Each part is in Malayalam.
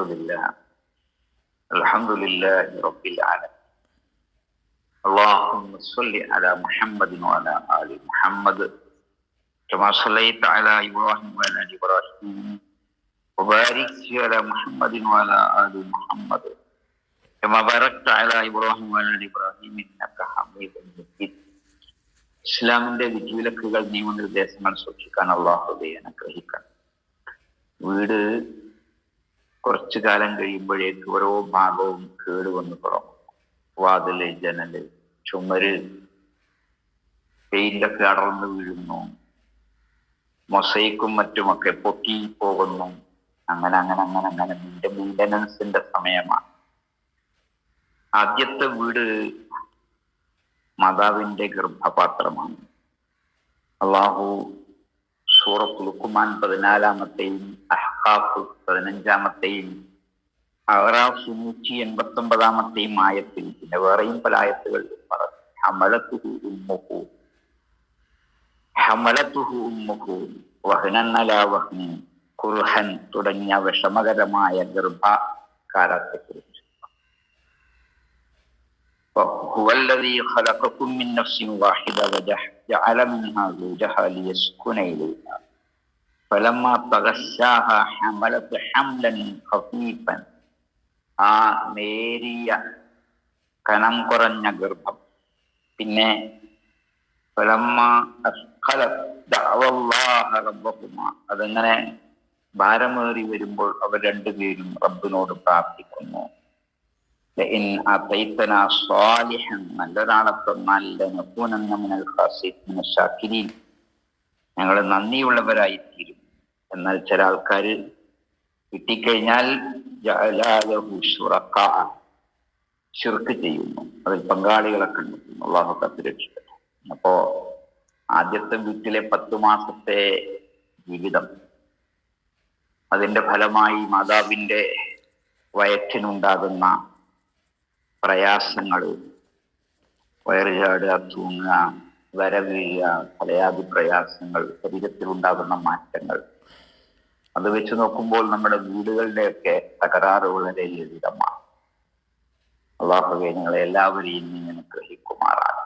الحمد لله الحمد لله رب العالمين اللهم صل على محمد وعلى آل محمد كما صليت على إبراهيم وعلى آل إبراهيم وبارك على محمد وعلى آل محمد كما باركت على إبراهيم وعلى آل إبراهيم إنك حميد مجيد ഇസ്ലാമിന്റെ വിധിവിലക്കുകൾ നിയമനിർദ്ദേശങ്ങൾ സൂക്ഷിക്കാൻ അള്ളാഹുദെ അനുഗ്രഹിക്കണം വീട് കുറച്ചു കാലം കഴിയുമ്പോഴേക്ക് ഓരോ ഭാഗവും കേടുവന്ന് തുടങ്ങും. വാതിൽ ജനൽ ചുമര് പെയിന്റൊക്കെ അടർന്നു വീഴുന്നു. മൊസൈക്കും മറ്റുമൊക്കെ പൊട്ടി പോകുന്നു. അങ്ങനെ അങ്ങനെ അങ്ങനെ അങ്ങനെ നിന്റെ മെയിന്റനൻസിന്റെ സമയമാണ്. ആദ്യത്തെ വീട് മാതാവിന്റെ ഗർഭപാത്രമാണ്. അള്ളാഹു സൂറത്ത് ലുക്കുമാൻ പതിനാലാമത്തെയും അഹ്ഹാഫ് പതിനഞ്ചാമത്തെയും അഹറാഫ് നൂറ്റി എൺപത്തി ഒമ്പതാമത്തെയും ആയത്തിൽ പിന്നെ വേറെയും പല ആയത്തുകൾ പറഞ്ഞു. ഹമലത്തുഹു ഉമ്മുഹു. ഹമലത്തുഹു ഉമ്മുഹു. വഹനന്നല വഹ്നി കുർഹൻ തുടങ്ങിയ വിഷമകരമായ ഗർഭകാലത്തെക്കുറിച്ച്. هو الذي خلقكم من نفس واحدة وجعل منها زوجها ليسكن إليها فلما تغشاها حملت حملا خفيفا ആ നേരിയ കനം കുറഞ്ഞ ഗർഭം പിന്നെ ഫലമ്മ അതങ്ങനെ ഭാരമേറി വരുമ്പോൾ അവർ രണ്ടുപേരും റബ്ബിനോട് പ്രാർത്ഥിക്കുന്നു നല്ലൊരാളെ തന്നാൽ ഞങ്ങൾ നന്ദിയുള്ളവരായി തീരും എന്നാൽ ചില ആൾക്കാർ കിട്ടിക്കഴിഞ്ഞാൽ ഷിർക്ക് ചെയ്യുന്നു. അതിൽ പങ്കാളികളെ കണ്ടെത്തുന്നു. അള്ളാഹു കത്തിരക്ഷിക്കട്ടെ അപ്പോ ആദ്യത്തെ വീട്ടിലെ പത്തു മാസത്തെ ജീവിതം അതിന്റെ ഫലമായി മാതാവിന്റെ വയറ്റിനുണ്ടാകുന്ന പ്രയാസങ്ങൾ വയറുചാട് തൂങ്ങുക വരവീഴ പലയാതി പ്രയാസങ്ങൾ ശരീരത്തിൽ ഉണ്ടാകുന്ന മാറ്റങ്ങൾ. അത് വെച്ച് നോക്കുമ്പോൾ നമ്മുടെ വീടുകളുടെയൊക്കെ തകരാറ് വളരെ ലളിതമാണ്. അള്ളാഹുവെ എല്ലാവരെയും നീ അനുഗ്രഹിക്കുമാറാണ്.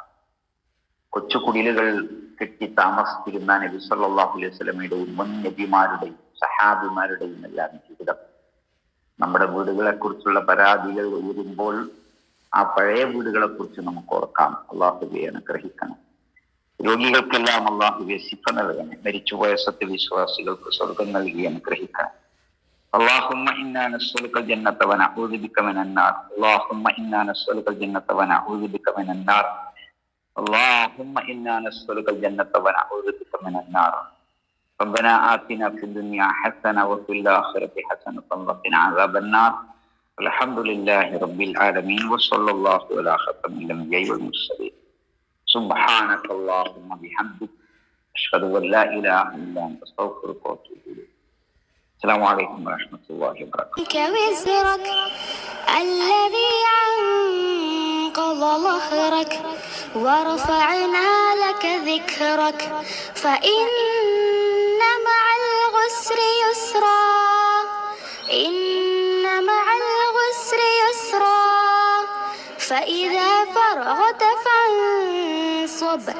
കൊച്ചു കുടിലുകൾ കെട്ടി താമസിച്ചിരുന്ന നബി സല്ലാഹു അലൈഹി സ്വലമയുടെയും മുൻ നബിമാരുടെയും സഹാബിമാരുടെയും എല്ലാം ജീവിതം. നമ്മുടെ വീടുകളെ കുറിച്ചുള്ള പരാതികൾ ഉയരുമ്പോൾ ആ പഴയ വീടുകളെ കുറിച്ച് നമുക്ക് ഓർക്കാം അള്ളാഹുബെ അനുഗ്രഹിക്കണം രോഗികൾക്കെല്ലാം അള്ളാഹുബെ ശിഫ നൽകണം മരിച്ചുപോയ സത്യവിശ്വാസികൾക്ക് സ്വർഗം നൽകി അനുഗ്രഹിക്കണം اللهم إنا نسألك الجنة ونعوذ بك من النار اللهم إنا نسألك الجنة ونعوذ بك من النار اللهم إنا نسألك الجنة ونعوذ بك من النار ربنا آتنا في الدنيا حسنة وفي الآخرة حسنة وقنا عذاب النار الحمد لله رب العالمين وصلى الله على خاتم الأنبياء والمرسلين. سبحانك اللهم بحمدك أشهد أن لا إله إلا أنت أستغفرك وأتوب إليك. السلام عليكم ورحمة الله وبركاته. وزرك الذي أنقض ظهرك ورفعنا لك ذكرك فإن مع العسر يسرا إن فإذا فرغت فانصب.